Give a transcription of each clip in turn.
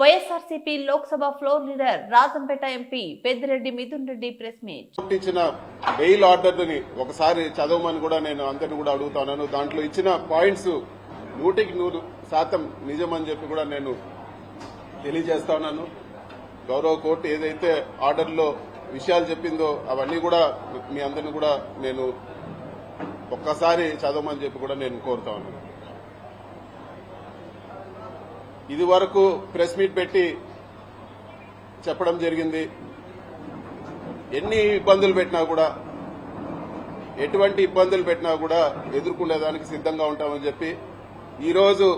YSRCP Lok Sabha floor leader Rajampet MP Peddireddy Mithun Reddy press meet. ఇచ్చిన bail ఆర్డర్ని ఒకసారి చదవమని కూడా నేను అందరిని కూడా అడుగుతాను దాంట్లో ఇచ్చిన పాయింట్స్ నూటికి నూరు శాతం నిజమని చెప్పి కూడా నేను తెలియజేస్తా ఉన్నాను. గౌరవ కోర్టు ఏదైతే ఆర్డర్లో విషయాలు చెప్పిందో అవన్నీ కూడా మీ అందరిని కూడా నేను ఒక్కసారి చదవమని చెప్పి కూడా నేను కోరుతా ఉన్నాను. ఇది వరకు ప్రెస్ మీట్ పెట్టి చెప్పడం జరిగింది. ఎన్ని ఇబ్బందులు పెట్టినా కూడా ఎటువంటి ఇబ్బందులు పెట్టినా కూడా ఎదుర్కొనేదానికి సిద్ధంగా ఉంటామని చెప్పి ఈరోజు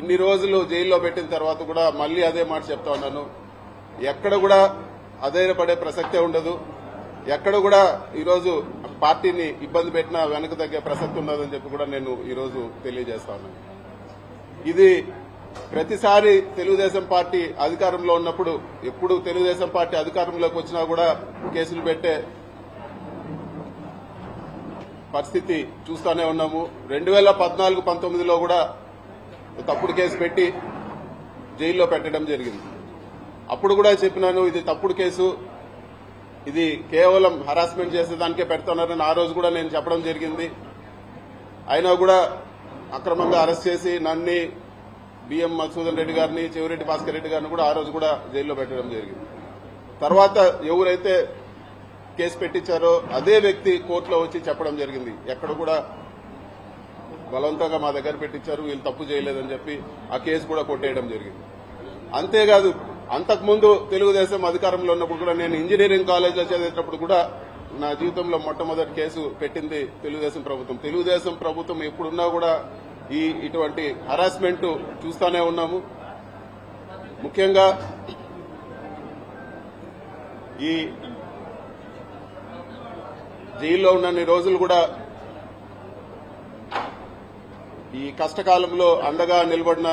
ఇన్ని రోజులు జైల్లో పెట్టిన తర్వాత కూడా మళ్ళీ అదే మాట చెప్తా ఉన్నాను. ఎక్కడ కూడా అధైర్యపడే ప్రసక్తే ఉండదు. ఎక్కడ కూడా ఈరోజు పార్టీని ఇబ్బంది పెట్టినా వెనక తగ్గే ప్రసక్తి ఉండదని చెప్పి కూడా నేను ఈరోజు తెలియజేస్తా ఉన్నాను. ఇది ప్రతిసారి తెలుగుదేశం పార్టీ అధికారంలో ఉన్నప్పుడు ఎప్పుడు తెలుగుదేశం పార్టీ అధికారంలోకి వచ్చినా కూడా కేసులు పెట్టే పరిస్థితి చూస్తూనే ఉన్నాము. రెండు వేల పద్నాలుగు పంతొమ్మిదిలో కూడా తప్పుడు కేసు పెట్టి జైల్లో పెట్టడం జరిగింది. అప్పుడు కూడా చెప్పినాను ఇది తప్పుడు కేసు. ఇది కేవలం హరాస్మెంట్ చేసేదానికే పెడుతున్నారని ఆ రోజు కూడా నేను చెప్పడం జరిగింది. అయినా కూడా అక్రమంగా అరెస్ట్ చేసి నన్ను బిఎం మధుసూదన్ రెడ్డి గారిని చెవిరెడ్డి భాస్కర్ రెడ్డి గారిని కూడా ఆ రోజు కూడా జైల్లో పెట్టడం జరిగింది. తర్వాత ఎవరైతే కేసు పెట్టించారో అదే వ్యక్తి కోర్టులో వచ్చి చెప్పడం జరిగింది. ఎక్కడ కూడా బలవంతంగా మా దగ్గర పెట్టించారు వీళ్ళు తప్పు చేయలేదని చెప్పి ఆ కేసు కూడా కొట్టేయడం జరిగింది. అంతేకాదు అంతకుముందు తెలుగుదేశం అధికారంలో ఉన్నప్పుడు కూడా నేను ఇంజనీరింగ్ కాలేజ్లో చదివేటప్పుడు కూడా నా జీవితంలో మొట్టమొదటి కేసు పెట్టింది తెలుగుదేశం ప్రభుత్వం. తెలుగుదేశం ప్రభుత్వం ఎప్పుడున్నా కూడా ఈ ఇటువంటి హరాస్మెంట్ చూస్తూనే ఉన్నాము. ముఖ్యంగా ఈ జైల్లో ఉన్నన్ని రోజులు కూడా ఈ కష్టకాలంలో అండగా నిలబడిన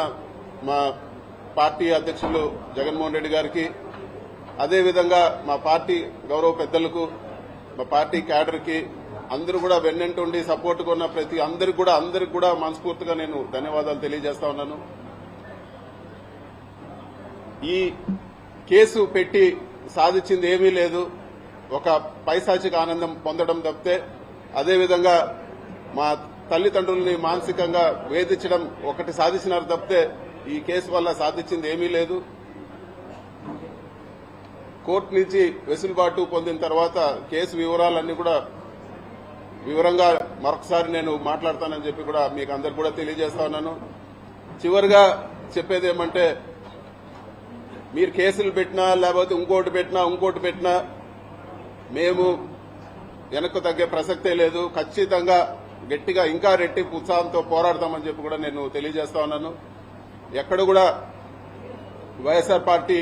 మా పార్టీ అధ్యక్షులు జగన్మోహన్ రెడ్డి గారికి అదేవిధంగా మా పార్టీ గౌరవ పెద్దలకు మా పార్టీ క్యాడర్కి అందరూ కూడా వెన్నంటుండి సపోర్ట్ కొన్న ప్రతి అందరికి కూడా అందరికి కూడా మనస్ఫూర్తిగా నేను ధన్యవాదాలు తెలియజేస్తా ఉన్నాను. ఈ కేసు పెట్టి సాధించింది ఏమీ లేదు. ఒక పైశాచిక ఆనందం పొందడం తప్పితే అదేవిధంగా మా తల్లిదండ్రుల్ని మానసికంగా వేధించడం ఒకటి సాధించినారు తప్పితే ఈ కేసు వల్ల సాధించింది ఏమీ లేదు. కోర్టు నుంచి వెసులుబాటు పొందిన తర్వాత కేసు వివరాలన్నీ కూడా వివరంగా మరొకసారి నేను మాట్లాడతానని చెప్పి కూడా మీకు అందరు కూడా తెలియజేస్తా ఉన్నాను. చివరిగా చెప్పేది ఏమంటే మీరు కేసులు పెట్టినా లేకపోతే ఇంకోటి పెట్టినా ఇంకోటి పెట్టినా మేము వెనక్కు తగ్గే ప్రసక్తే లేదు. ఖచ్చితంగా గట్టిగా ఇంకా రెట్టి ఉత్సాహంతో పోరాడతామని చెప్పి కూడా నేను తెలియజేస్తా ఉన్నాను. ఎక్కడ కూడా వైఎస్ఆర్ పార్టీ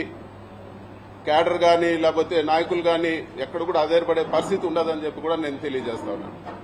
క్యాడర్ కానీ లేకపోతే నాయకులు కానీ ఎక్కడ కూడా ఆధారపడే పరిస్థితి ఉండదని చెప్పి కూడా నేను తెలియజేస్తా ఉన్నాను.